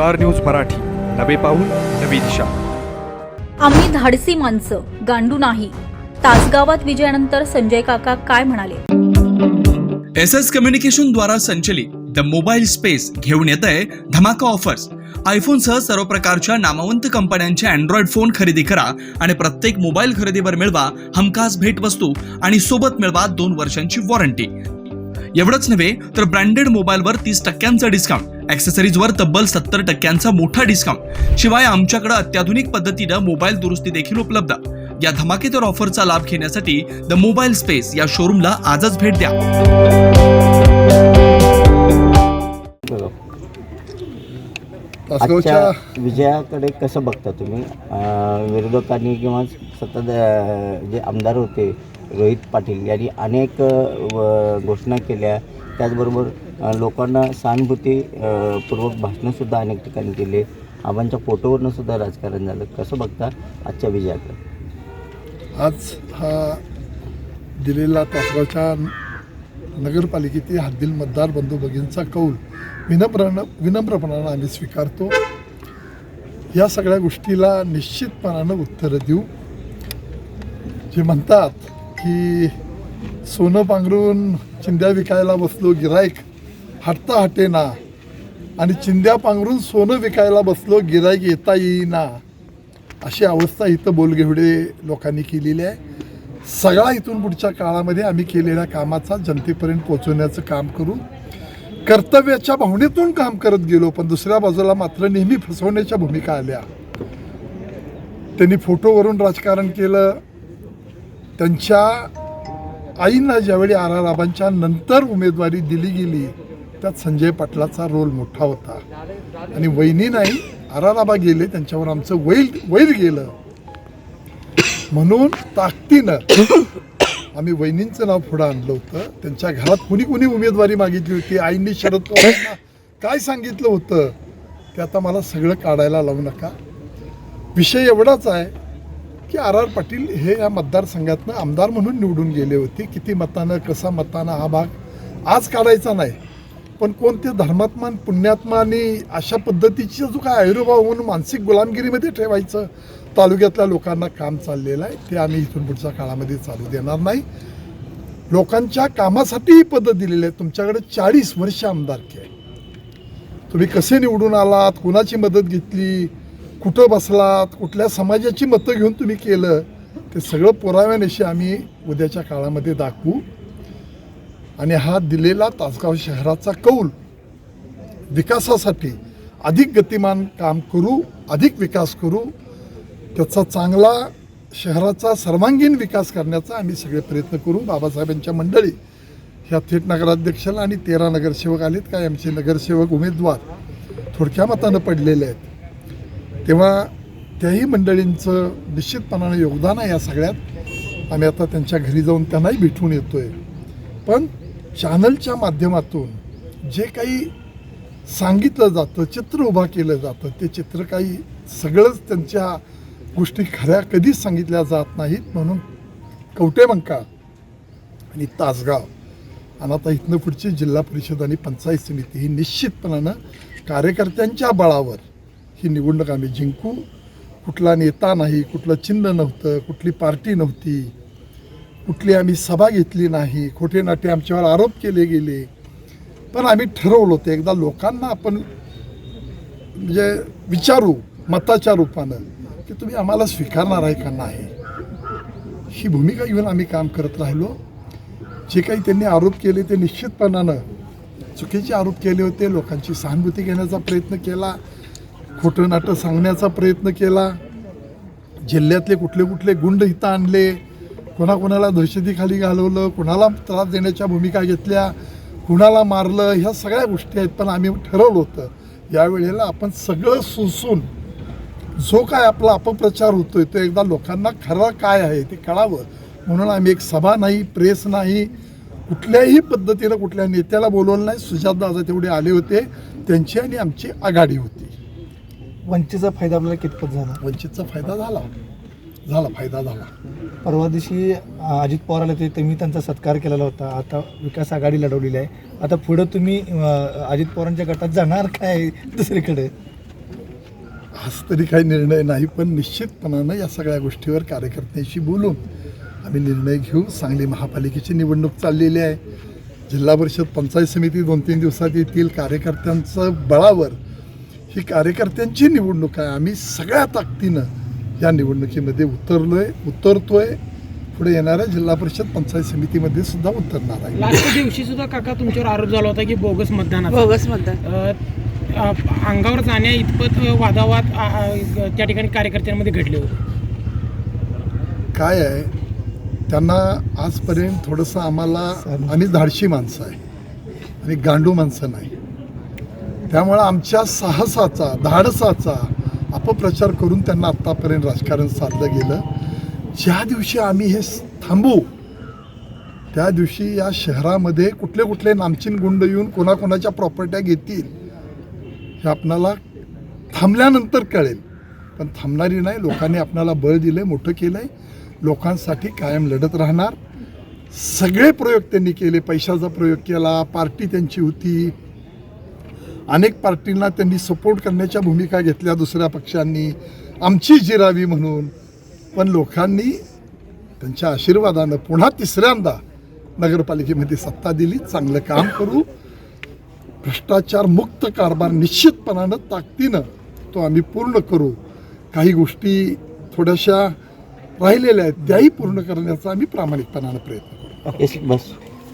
Star news Marathi. नवे पाऊल नवी दिशा. आम्ही धाडसी माणसं गांडू नाही. तासगावात विजयानंतर संजय काका काय म्हणाले? एस एस कम्युनिकेशन द्वारा संचलित द मोबाईल स्पेस घेऊन येत आहे धमाका ऑफर्स. आयफोनसह सर्व प्रकारच्या नामवंत कंपन्यांचे अँड्रॉइड फोन खरेदी करा आणि प्रत्येक मोबाईल खरेदीवर मिळवा हमखास भेटवस्तू आणि सोबत मिळवा दोन वर्षांची वॉरंटी. एवढंच नव्हे तर ब्रँडेड मोबाईलवर तीस टक्क्यांचा डिस्काउंट ॲक्सेसरीजवर तब्बल सत्तर टक्क्यांचा मोठा डिस्काउंट शिवाय आमच्याकडे अत्याधुनिक पद्धतीनं मोबाईल दुरुस्ती देखील उपलब्ध. या धमाकेदार ऑफरचा लाभ घेण्यासाठी द मोबाईल स्पेस या शोरूमला आजच भेट द्या. आजच्या विजयाकडे कसं बघता तुम्ही? विरोधकांनी किंवा सतत जे आमदार होते रोहित पाटील यांनी अनेक घोषणा केल्या. त्याचबरोबर लोकांना सहानुभूती पूर्वक भाषणंसुद्धा अनेक ठिकाणी केले आबांच्या फोटोवरनंसुद्धा राजकारण झालं. कसं बघता आजच्या विजयाकडे आज हा दिलेला तासगावच्या नगरपालिकेतील हद्दील मतदार बंधू भगिनींचा कौल विनम्रानं विनम्रपणानं आम्ही स्वीकारतो. या सगळ्या गोष्टीला निश्चितपणानं उत्तरं देऊ. जे म्हणतात की सोनं पांघरून चिंध्या विकायला बसलो गिराईक हटता हटेना. आणि चिंध्या पांघरून सोनं विकायला बसलो गिराईक येता येईना. अशी अवस्था इथं बोलगेवडे लोकांनी केलेली आहे. सगळा इथून पुढच्या काळामध्ये आम्ही केलेल्या कामाचा जनतेपर्यंत पोचवण्याचं काम करू कर्तव्याच्या भावनेतून काम करत गेलो पण दुसऱ्या बाजूला मात्र नेहमी फसवण्याच्या भूमिका आल्या. त्यांनी फोटोवरून राजकारण केलं. त्यांच्या आईंना ज्यावेळी आर आर आबांच्या नंतर उमेदवारी दिली गेली त्यात संजय पाटलाचा रोल मोठा होता. आणि वहिनी नाही आर आर आबा गेले त्यांच्यावर आमचं वैर वैर गेलं. म्हणून ताकदीनं आम्ही वहिनींचं नाव पुढं आणलं होतं. त्यांच्या घरात कुणी कुणी उमेदवारी मागितली होती आईंनी शरद पवारांना काय सांगितलं होतं ते आता मला सगळं काढायला लावू नका. विषय एवढाच आहे की आर आर पाटील हे या मतदारसंघातनं आमदार म्हणून निवडून गेले होते. किती मतानं कसा मतानं हा भाग आज काढायचा नाही. पण कोणते धर्मात्मान पुण्यात्मा आणि अशा पद्धतीचा जो काय आयुर्भाव म्हणून मानसिक गुलामगिरीमध्ये ठेवायचं तालुक्यातल्या लोकांना काम चाललेलं आहे ते आम्ही इथून पुढच्या काळामध्ये चालू देणार नाही. लोकांच्या कामासाठी ही पद्धत दिलेली आहे तुमच्याकडे चाळीस वर्ष आमदारकी आहे. तुम्ही कसे निवडून आलात? कुणाची मदत घेतली? कुठं बसलात कुठल्या समाजाची मतं घेऊन तुम्ही केलं ते सगळं पुराव्यानिशी आम्ही उद्याच्या काळामध्ये दाखवू. आणि हा दिलेला तासगाव शहराचा कौल विकासासाठी अधिक गतिमान काम करू अधिक विकास करू त्याचा चांगला शहराचा सर्वांगीण विकास करण्याचा आम्ही सगळे प्रयत्न करू. बाबासाहेबांच्या मंडळी ह्या थेट नगराध्यक्षाला आणि तेरा नगरसेवक आलेत काय आमचे नगरसेवक उमेदवार थोडक्या मतानं पडलेले आहेत. तेव्हा त्याही मंडळींचं निश्चितपणानं योगदान आहे या सगळ्यात. आम्ही आता त्यांच्या घरी जाऊन त्यांनाही भेटून आहे पण चॅनलच्या माध्यमातून जे काही सांगितलं जातं चित्र उभा केलं जातं ते चित्र काही सगळंच त्यांच्या गोष्टी खऱ्या कधीच सांगितल्या जात नाहीत म्हणून कवटेमंका आणि तासगाव आणि आता इथनं पुढची जिल्हा परिषद आणि पंचायत समिती ही निश्चितपणानं कार्यकर्त्यांच्या बळावर ही निवडणूक आम्ही जिंकू. कुठला नेता नाही कुठलं चिन्ह नव्हतं कुठली पार्टी नव्हती कुठली आम्ही सभा घेतली नाही खोटे नाटे आमच्यावर आरोप केले गेले. पण आम्ही ठरवलं होतं एकदा लोकांना आपण म्हणजे विचारू मताच्या रूपानं की तुम्ही आम्हाला स्वीकारणार आहे का नाही. ही भूमिका घेऊन आम्ही काम करत राहिलो. जे काही त्यांनी आरोप केले ते निश्चितपणानं चुकीचे आरोप केले होते लोकांची सहानुभूती घेण्याचा प्रयत्न केला. खोटं नाटं सांगण्याचा प्रयत्न केला. जिल्ह्यातले कुठले कुठले गुंड इथं आणले. कोणाकोणाला दहशतीखाली घालवलं कुणाला त्रास देण्याच्या भूमिका घेतल्या कुणाला मारलं ह्या सगळ्या गोष्टी आहेत. पण आम्ही ठरवलं होतं यावेळेला आपण सगळं सुसून जो काय आपला अपप्रचार होतोय तो एकदा लोकांना खरं काय आहे ते कळावं. म्हणून आम्ही एक सभा नाही प्रेस नाही कुठल्याही पद्धतीनं कुठल्या नेत्याला बोलवलं नाही. सुजातदादा तेवढे आले होते त्यांची आणि आमची आघाडी होती. वंचितचा फायदा आपल्याला कितपत झाला? वंचितचा फायदा झाला. झाला फायदा झाला. परवा दिवशी अजित पवार आले होते तुम्ही त्यांचा सत्कार केलेला होता. आता विकास आघाडी लढवलेली आहे. आता पुढं तुम्ही अं, अजित पवारांच्या गटात जाणार काय दुसरीकडे? आज तरी काही निर्णय नाही पण निश्चितपणानं या सगळ्या गोष्टीवर कार्यकर्त्यांशी बोलून आम्ही निर्णय घेऊ सांगली महापालिकेची निवडणूक चाललेली आहे. जिल्हा परिषद पंचायत समिती दोन तीन दिवसात येतील. कार्यकर्त्यांचं बळावर ही कार्यकर्त्यांची निवडणूक आहे. आम्ही सगळ्या ताकदीनं या निवडणुकीमध्ये उतरलोय उतरतोय. पुढे येणाऱ्या जिल्हा परिषद पंचायत समितीमध्ये सुद्धा उतरणार आहे. लास्ट दिवशी सुद्धा काका तुमच्यावर आरोप झाला होता की बोगस मतदान बोगस मतदान. अंगावर जाण्या इतपत वादावाद त्या ठिकाणी कार्यकर्त्यांमध्ये घडले होते. काय आहे? त्यांना आजपर्यंत थोडंसं आम्हाला आम्ही धाडशी माणसं आहे. आणि गांडू माणसं नाही. त्यामुळं आमच्या साहसाचा धाडसाचा अपप्रचार करून त्यांना आत्तापर्यंत राजकारण साधलं गेलं. ज्या दिवशी आम्ही हे थांबू त्या दिवशी या शहरामध्ये कुठले कुठले नामचीन गुंड येऊन कोणाकोणाच्या प्रॉपर्ट्या घेतील हे आपणाला थांबल्यानंतर कळेल. पण थांबणारी नाही लोकांनी आपणाला बळ दिलं मोठं केलं आहे लोकांसाठी कायम लढत राहणार. सगळे प्रयोग त्यांनी केले पैशाचा प्रयोग केला पार्टी त्यांची होती. अनेक पार्टींना त्यांनी सपोर्ट करण्याच्या भूमिका घेतल्या दुसऱ्या पक्षांनी. आमची जिरावी म्हणून. पण लोकांनी त्यांच्या आशीर्वादानं पुन्हा तिसऱ्यांदा नगरपालिकेमध्ये सत्ता दिली. चांगलं काम करू. भ्रष्टाचार मुक्त कारभार निश्चितपणानं ताकदीनं तो आम्ही पूर्ण करू. काही गोष्टी थोड्याशा राहिलेल्या आहेत. त्याही पूर्ण करण्याचा आम्ही प्रामाणिकपणानं प्रयत्न करू. बस.